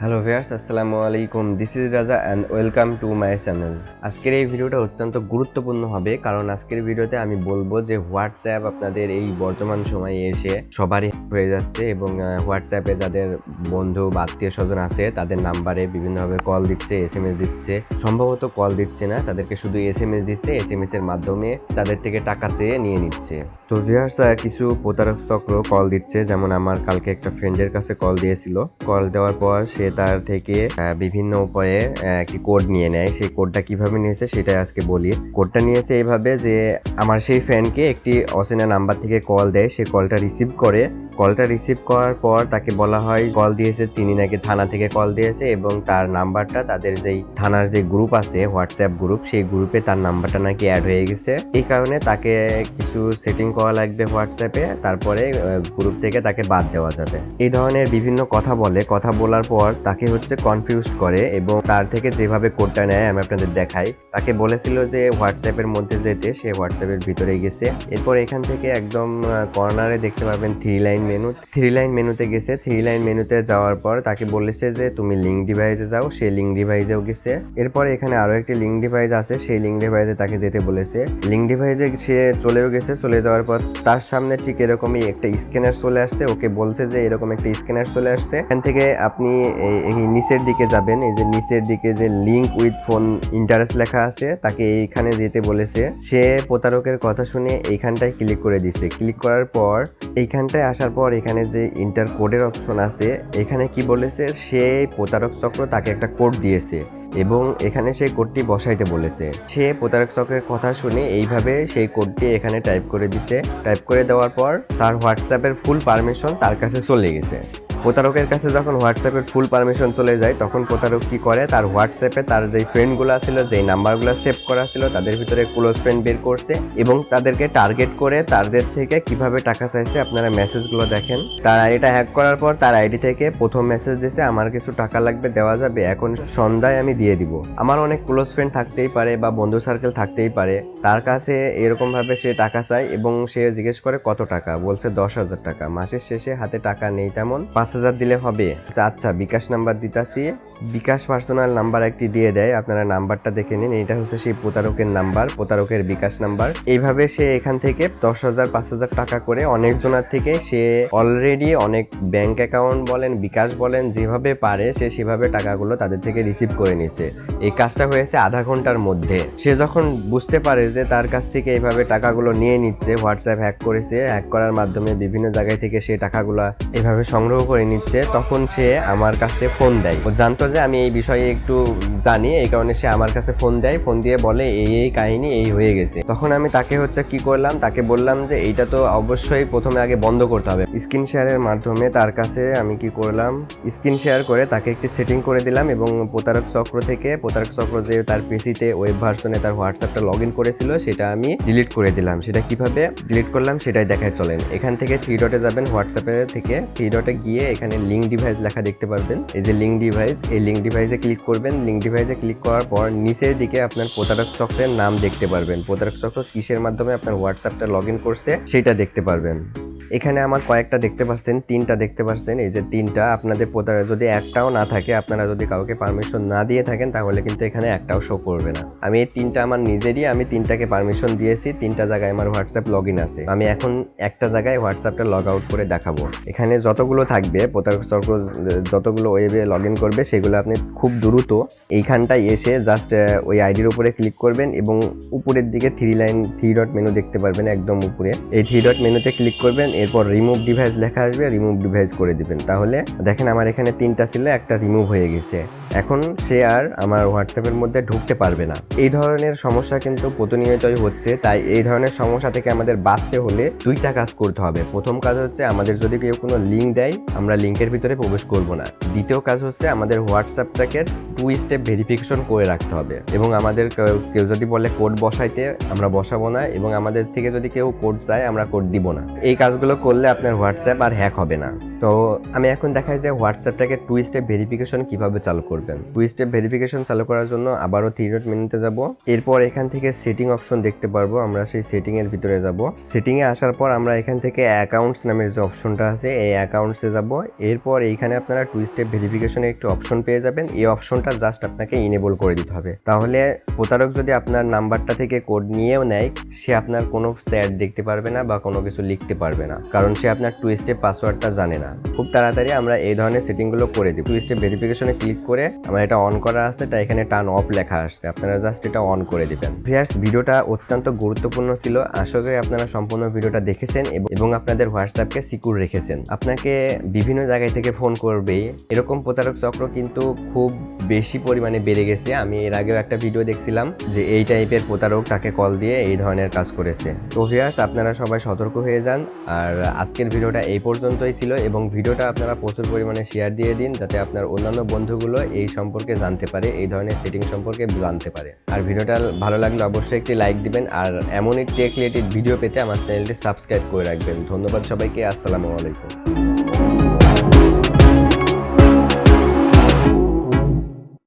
Hello viewers আসসালামু আলাইকুম। This is Raja and welcome to my channel আজকের এই ভিডিওটা অত্যন্ত গুরুত্বপূর্ণ হবে, কারণ আজকের ভিডিওতে আমি বলব যে হোয়াটসঅ্যাপ আপনাদের এই বর্তমান সময়ে এসে সবারই হয়ে যাচ্ছে এবং হোয়াটসঅ্যাপে যাদের বন্ধু বা আত্মীয় স্বজন আছে, তাদের নাম্বারে বিভিন্নভাবে কল দিচ্ছে এস এম এস দিচ্ছে। সম্ভবত কল দিচ্ছে না, তাদেরকে শুধু এস এম এস দিচ্ছে এস এম এস এর মাধ্যমে তাদের থেকে টাকা চেয়ে নিয়ে নিচ্ছে। তো ভিউয়ার্স কিছু প্রতারক চক্র কল দিচ্ছে, যেমন আমার কালকে একটা ফ্রেন্ডের কাছে কল দিয়েছিল। কল দেওয়ার পর সে তার থেকে বিভিন্ন উপায়ে একটি কোড নিয়ে নেয়। সেই কোডটা কীভাবে নিয়েছে সেটাই আজকে বলি। কোডটা নিয়েছে এইভাবে যে, আমার সেই ফ্রেন্ডকে একটি অচেনা নাম্বার থেকে কল দেয়। সে কলটা রিসিভ করে। কলটা রিসিভ করার পর তাকে বলা হয় কল দিয়েছে তিনি নাকি থানা থেকে কল দিয়েছে এবং তার নাম্বারটা তাদের যেই থানার যে গ্রুপ আছে হোয়াটসঅ্যাপ গ্রুপ সেই গ্রুপে তার নাম্বারটা নাকি অ্যাড হয়ে গেছে। এই কারণে তাকে কিছু সেটিং করা লাগবে হোয়াটসঅ্যাপে তারপরে গ্রুপ থেকে তাকে বাদ দেওয়া যাবে। এই ধরনের বিভিন্ন কথা বলে। কথা বলার পর তাকে হচ্ছে কনফিউজ করে এবং তার থেকে যেভাবে কোডটা নেয়, আমি আপনাদের দেখাই। তাকে বলেছিল যে হোয়াটসঅ্যাপের মধ্যে যেতে, সে হোয়াটসঅ্যাপের ভিতরে গেছে। এরপর এখান থেকে একদম কর্নারে দেখতে পাবেন three line menu three line মেনুতে গেছে। থ্রি লাইন মেনুতে যাওয়ার পর তাকে বলেছে যে, তুমি লিঙ্ক ডিভাইসে যাও। সে লিঙ্ক ডিভাইসেও গেছে। এরপর এখানে আরও একটি লিঙ্ক ডিভাইস আছে। সেই লিঙ্ক ডিভাইসে তাকে যেতে বলেছে। লিঙ্ক ডিভাইসে সে চলেও গেছে। চলে যাওয়ার পর তার সামনে ঠিক এরকমই একটা স্ক্যানার চলে আসছে। ওকে বলছে যে, এরকম একটা স্ক্যানার চলে আসছে। এখান থেকে আপনি এই- নিচের দিকে যাবেন, এই যে নিচের দিকে যে লিঙ্ক উইথ ফোন ইন্টারেস্ট লেখা আছে, তাকে এইখানে যেতে বলেছে। সে প্রতারকের কথা শুনে এইখানটায় ক্লিক করে দিছে। ক্লিক করার পর, এইখানটায় আসার পর এখানে যে ইন্টার কোডের অপশন আছে, এখানে কি বলেছে? সে প্রতারক চক্র তাকে একটা কোড দিয়েছে এবং এখানে সেই কোডটি বসাইতে বলেছে। সে প্রতারক চক্রের কথা শুনে এইভাবে সেই কোডটি এখানে টাইপ করে দিছে। টাইপ করে দেওয়ার পর তার হোয়াটসঅ্যাপের ফুল পারমিশন তার কাছে চলে গেছে। প্রতারকের কাছে যখন হোয়াটসঅ্যাপের ফুল পারমিশন চলে যায়, তখন প্রতারক কি করে? তার হোয়াটসঅ্যাপে তার যেই ফ্রেন্ডগুলো ছিল, যেই নাম্বারগুলো সেভ করা ছিল, তাদের ভিতরে ক্লোজ ফ্রেন্ড বের করছে এবং তাদেরকে টার্গেট করে তাদের থেকে কীভাবে টাকা চাইছে আপনারা মেসেজগুলো দেখেন। তার আইডিটা হ্যাক করার পর তার আইডি থেকে প্রথম মেসেজ দিছে, আমার কিছু টাকা লাগবে, দেওয়া যাবে, এখন সন্ধ্যায় আমি দিয়ে দিব। আমার অনেক ক্লোজ ফ্রেন্ড থাকতেই পারে বা বন্ধু সার্কেল থাকতেই পারে। তার কাছে এরকম ভাবে সে টাকা চায় এবং সে জিজ্ঞেস করে, কত টাকা? বলছে, দশ হাজার টাকা। মাসের শেষে হাতে টাকা নেই তেমন। পাঁচ হাজার দিলে হবে। আচ্ছা, আচ্ছা বিকাশ নাম্বার দিতাছি। বিকাশ পার্সোনাল নাম্বার একটি দিয়ে দেয়। আপনারা নাম্বারটা দেখে নিন। এটা হচ্ছে সেই প্রতারকের নাম্বার প্রতারকের বিকাশ নাম্বার। এইভাবে সে এখান থেকে দশ হাজার পাঁচ হাজার টাকা করে অনেকজনের থেকে সে অলরেডি অনেক ব্যাংক অ্যাকাউন্ট বলেন বিকাশ বলেন যেভাবে পারে সে সেভাবে টাকাগুলো তাদের থেকে রিসিভ করে নিছে এই কাজটা হয়েছে আধা ঘণ্টার মধ্যে। সে যখন বুঝতে পারে যে তার কাছ থেকে এইভাবে টাকাগুলো নিয়ে নিচ্ছে হোয়াটসঅ্যাপ হ্যাক করেছে হ্যাক করার মাধ্যমে বিভিন্ন জায়গায় থেকে সে টাকাগুলো এভাবে সংগ্রহ করে নিচ্ছে, তখন সে আমার কাছে ফোন দেয়। ও জানতো যে আমি এই বিষয়ে একটু জানি, এই কারণে সে আমার কাছে ফোন দেয়, ফোন দিয়ে বলে, এই এই কাহিনী, এই হয়ে গেছে। তখন আমি তাকে হচ্ছে কি করলাম, তাকে বললাম যে এইটা তো অবশ্যই প্রথমে আগে বন্ধ করতে হবে। স্ক্রিন শেয়ারের মাধ্যমে তার কাছে আমি কি করলাম, স্ক্রিন শেয়ার করে তাকে একটি সেটিং করে দিলাম এবং প্রতারক চক্র থেকে, প্রতারক চক্র যে তার পিসিতে ওয়েব ভার্সনে তার হোয়াটসঅ্যাপটা লগ ইন করেছিল, সেটা আমি ডিলিট করে দিলাম। সেটা কীভাবে ডিলিট করলাম, সেটাই দেখায় চলেন। এখান থেকে থ্রি ডটে যাবেন, হোয়াটসঅ্যাপে থেকে থ্রি ডটে গিয়ে এখানে লিঙ্ক ডিভাইস লেখা দেখতে পারবেন। এই যে লিঙ্ক ডিভাইস এই লিঙ্ক ডিভাইসে ক্লিক করবেন। লিঙ্ক ডিভাইসে ক্লিক করার পর নিচের দিকে আপনার প্রতারক চক্রের নাম দেখতে পারবেন। প্রতারক চক্র কিসের মাধ্যমে আপনার হোয়াটসঅ্যাপটা লগ ইন করছে, সেটা দেখতে পারবেন। এখানে আমার কয়েকটা দেখতে পাচ্ছেন, তিনটা দেখতে পাচ্ছেন। এই যে তিনটা, আপনাদের প্রতারক যদি একটাও না থাকে, আপনারা যদি কাউকে পারমিশন না দিয়ে থাকেন, তাহলে কিন্তু এখানে একটাও শো করবে না। আমি এই তিনটা আমার নিজেরই, আমি তিনটাকে পারমিশন দিয়েছি, তিনটা জায়গায় আমার হোয়াটসঅ্যাপ লগ ইন আছে। আমি এখন একটা জায়গায় হোয়াটসঅ্যাপটা লগ আউট করে দেখাবো। এখানে যতগুলো থাকবে প্রতারক যতগুলো ওয়েবে লগ ইন করবে, সেগুলো আপনি খুব দ্রুত এইখানটায় এসে জাস্ট ওই আইডির উপরে ক্লিক করবেন এবং উপরের দিকে three line three dot menu দেখতে পারবেন একদম উপরে। এই থ্রি ডট মেনুতে ক্লিক করবেন এরপর রিমুভ ডিভাইস লেখা আসবে রিমুভ ডিভাইস করে দিবেন। তাহলে দেখেন আমার এখানে তিনটা ছিল, একটা রিমুভ হয়ে গেছে। এখন সে আর আমার হোয়াটসঅ্যাপের মধ্যে ঢুকতে পারবে না। এই ধরনের সমস্যা কিন্তু প্রতিনিয়তই হচ্ছে। তাই এই ধরনের সমস্যা থেকে আমাদের বাঁচতে হলে দুইটা কাজ করতে হবে। প্রথম কাজ হচ্ছে, আমাদের যদি কেউ কোনো লিঙ্ক দেয়, আমরা লিঙ্কের ভিতরে প্রবেশ করব না। দ্বিতীয় কাজ হচ্ছে, আমাদের হোয়াটসঅ্যাপটাকে টু স্টেপ ভেরিফিকেশন করে রাখতে হবে। এবং আমাদের কেউ- যদি বলে কোড বসাইতে আমরা বসাবো না এবং আমাদের থেকে যদি কেউ কোড চায় আমরা কোড দিব না। এই কাজগুলো করলে আপনার হোয়াটসঅ্যাপ আর হ্যাক হবে না। তো আমি এখন দেখাই যে হোয়াটসঅ্যাপটাকে টু স্টেপ ভেরিফিকেশন কীভাবে চালু করবেন। টু স্টেপ ভেরিফিকেশন চালু করার জন্য আবারও থ্রি ডট মেনুতে যাব। এরপর এখান থেকে সেটিং অপশন দেখতে পারব। আমরা সেই সেটিং এর ভিতরে যাব। সেটিং এ আসার পর আমরা এখান থেকে অ্যাকাউন্টস নামের যে অপশনটা আছে, এই অ্যাকাউন্টসে যাব। এরপর এইখানে আপনারা টু স্টেপ ভেরিফিকেশনের একটি অপশন পেয়ে যাবেন। এই অপশনটা জাস্ট আপনাকে ইনেবল করে দিতে হবে। তাহলে প্রতারক যদি আপনার নাম্বারটা থেকে কোড নিয়েও নেয়, সে আপনার কোনো চ্যাট দেখতে পারবে না বা কোনো কিছু লিখতে পারবে না। কারণ সে আপনার টু স্টেপ পাসওয়ার্ডটা জানে না। খুব তাড়াতাড়ি আমরা এই ধরনের সেটিংগুলো করে দিই। টু স্টেপ ভেরিফিকেশনে ক্লিক করে আমার এটা অন করা আছে এটা এখানে টার্ন অফ লেখা আসছে। আপনারা জাস্ট এটা অন করে দিবেন। ভিয়ার্স ভিডিওটা অত্যন্ত গুরুত্বপূর্ণ ছিল। আশা করি আপনারা সম্পূর্ণ ভিডিওটা দেখেছেন এবং- আপনাদের হোয়াটসঅ্যাপকে সিকিউর রেখেছেন। আপনাকে বিভিন্ন জায়গায় থেকে ফোন করবেই। এরকম প্রতারক চক্র কিন্তু খুব বেশি পরিমাণে বেড়ে গেছে। আমি এর আগেও একটা ভিডিও দেখছিলাম যে এই টাইপের প্রতারক তাকে কল দিয়ে এই ধরনের কাজ করেছে। তো ভিয়ার্স আপনারা সবাই সতর্ক হয়ে যান। আর আজকের ভিডিওটা এই পর্যন্তই ছিল এবং ভিডিওটা আপনারা প্রচুর পরিমাণে শেয়ার দিয়ে দিন যাতে আপনার অন্যান্য বন্ধুগুলো এই সম্পর্কে জানতে পারে, এই ধরনের সেটিং সম্পর্কে জানতে পারে। আর ভিডিওটা ভালো লাগলে অবশ্যই একটি লাইক দিবেন আর এমনই টেক রিলেটেড ভিডিও পেতে আমার চ্যানেলটি সাবস্ক্রাইব করে রাখবেন। ধন্যবাদ সবাইকে, আসসালামু আলাইকুম।